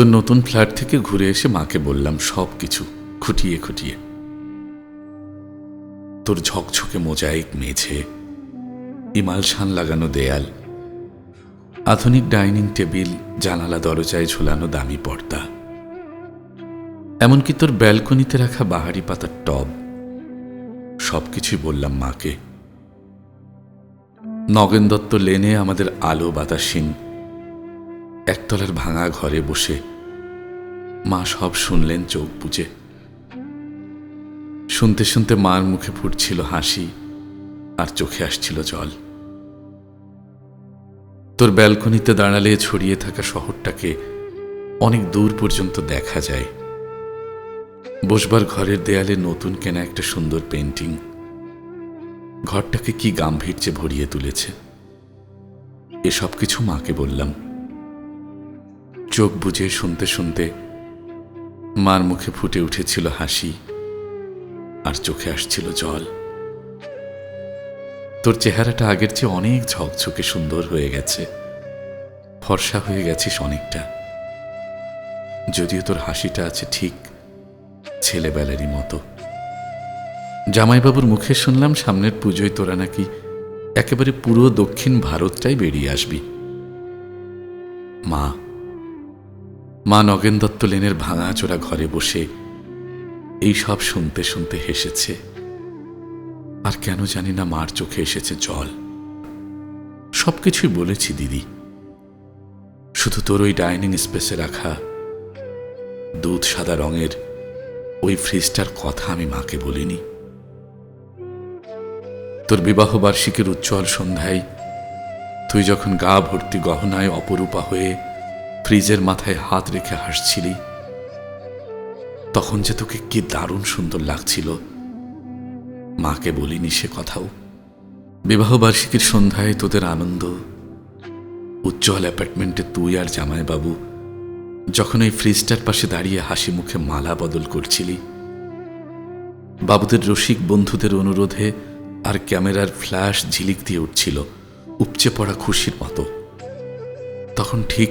তোর নতুন ফ্ল্যাট থেকে ঘুরে এসে মাকে বললাম, সব কিছু খুঁটিয়ে খুঁটিয়ে। তোর ঝকঝকে মোজাইক মেঝে ইমালশান লাগানো দেয়াল, আধুনিক ডাইনিং টেবিল, জানালা দরজায় ঝুলানো দামি পর্দা, এমনকি তোর ব্যালকনিতে রাখা বাহারি পাতার টব সবকিছুই বললাম মাকে। নগেন দত্ত লেনে আমাদের আলো বাতাসীন একতলার ভাঙা ঘরে বসে মা সব শুনলেন চোখ বুঝে শুনতে শুনতে মার মুখে ফুটছিল হাসি আর চোখে আসছিল জল। তোর ব্যালকনিতে দাঁড়ালে ছড়িয়ে থাকা শহরটাকে অনেক দূর পর্যন্ত দেখা যায়। বসবার ঘরের দেয়ালে নতুন কেনা একটা সুন্দর পেন্টিং ঘরটাকে কি গাম্ভীর্যে ভরিয়ে তুলেছে। এসব কিছু মাকে বললাম। চোখ বুঝে শুনতে শুনতে মার মুখে ফুটে উঠেছিল হাসি আর চোখে আসছিল জল। তোর চেহারাটা আগের চেয়ে অনেক ঝকঝকে সুন্দর হয়ে গেছে। ফর্সা হয়ে গেছিস অনেকটা। যদিও তোর হাসিটা আছে ঠিক ছেলেবেলারই মতো। জামাইবাবুর মুখে শুনলাম সামনের পুজোয় তোরা নাকি একেবারে পুরো দক্ষিণ ভারতটাই বেরিয়ে আসবি। মা মা নগেন দত্ত লেনের ভাঙা চোরা ঘরে বসে এই সব শুনতে শুনতে হেসেছে। আর কেন জানি না মার চোখে এসেছে জল। সবকিছুই বলেছি, দিদি। শুধু তোর ওই ডাইনিং স্পেসে রাখা দুধ সাদা রঙের ওই ফ্রিজটার কথা আমি মাকে বলিনি। তোর বিবাহ বার্ষিকীর উজ্জ্বল সন্ধ্যায় তুই যখন গা ভর্তি গহনায় অপরূপা হয়ে ফ্রিজের মাথায় হাত রেখে হাসছিলি? তখন যে তোকে কি দারুণ সুন্দর লাগছিল। মাকে বলিনি সে কথাও। বিবাহ বার্ষিকীর সন্ধ্যায় তোদের আনন্দ। উজ্জ্বল অ্যাপার্টমেন্টে তুই আর জামাইবাবু যখন ওই ফ্রিজটার পাশে দাঁড়িয়ে হাসি মুখে মালা বদল করছিলি। বাবুদের রসিক বন্ধুদের অনুরোধে আর ক্যামেরার ফ্ল্যাশ ঝিলিক দিয়ে উঠছিল, উপচে পড়া খুশির মতো। তখন ঠিক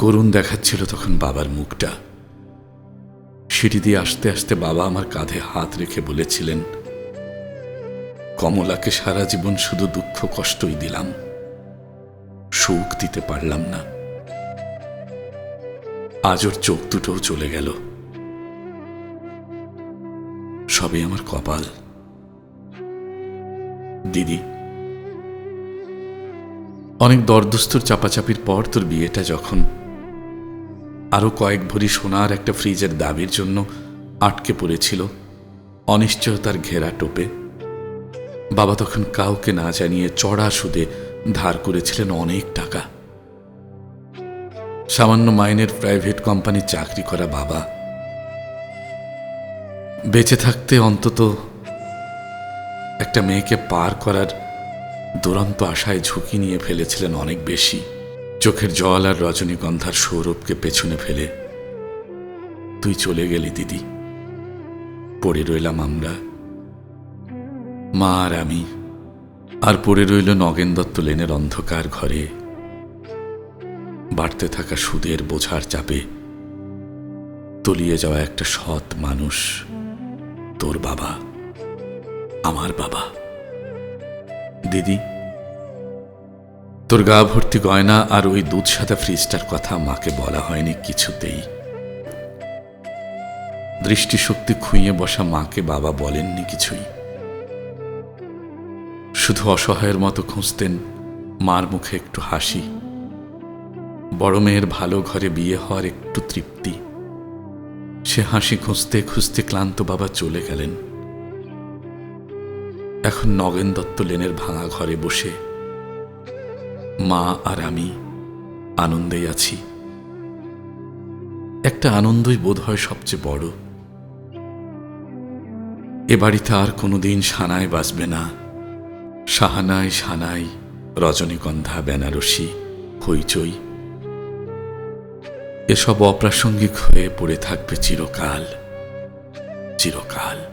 করুণ দেখাচ্ছিল তখন বাবার মুখটা। সিঁড়ি দিয়ে আসতে আসতে বাবা আমার কাঁধে হাত রেখে বলেছিলেন, কমলাকে সারা জীবন শুধু দুঃখ কষ্টই দিলাম। সুখ দিতে পারলাম না। আজ ওর চোখ দুটোও চলে গেল। সবই আমার কপাল। দিদি, অনেক দরদুস্তর চাপাচাপির পর তোর বিয়েটা যখন আরও কয়েক ভরি সোনার একটা ফ্রিজের দাবির জন্য আটকে পড়েছিল অনিশ্চয়তার ঘেরা টোপে। বাবা তখন কাউকে না জানিয়ে চড়া সুদে ধার করেছিলেন অনেক টাকা। সামান্য মাইনের প্রাইভেট কোম্পানি চাকরি করা বাবা। বেঁচে থাকতে অন্তত একটা মেয়েকে পার করার দুরন্ত আশায় ঝুঁকি নিয়ে ফেলেছিলেন অনেক বেশি। চোখের জল আর রজনীগন্ধার সৌরভকে পেছনে ফেলে তুই চলে গেলি, দিদি। পড়ে রইলাম আমরা। মা আর আমি। আর পড়ে রইল নগেন দত্ত লেনের অন্ধকার ঘরে। বাড়তে থাকা সুদের বোঝার চাপে তলিয়ে যাওয়া একটা সৎ মানুষ তোর বাবা, আমার বাবা। দিদি তোর গা ভর্তি গয়না আর ওই দুধ সাদা ফ্রিজটার কথা মাকে বলা হয়নি কিছুতেই। দৃষ্টিশক্তি খুঁয়ে বসা মাকে বাবা বলেননি কিছুই। শুধু অসহায়ের মতো খুঁজতেন, মার মুখে একটু হাসি। বড় মেয়ের ভালো ঘরে বিয়ে হওয়ার একটু তৃপ্তি। সে হাসি খুঁজতে খুঁজতে ক্লান্ত বাবা চলে গেলেন। এখন নগেন দত্ত লেনের ভাঙা ঘরে বসে মা আর আমি আনন্দেই আছি। একটা আনন্দই বোধ হয় সবচেয়ে বড়। এ বাড়িতে আর কোনোদিন সানায় বাজবে না। সাহানায় সানাই, রজনীগন্ধা, বেনারসি, হইচই। এসব অপ্রাসঙ্গিক হয়ে পড়ে থাকবে চিরকাল চিরকাল।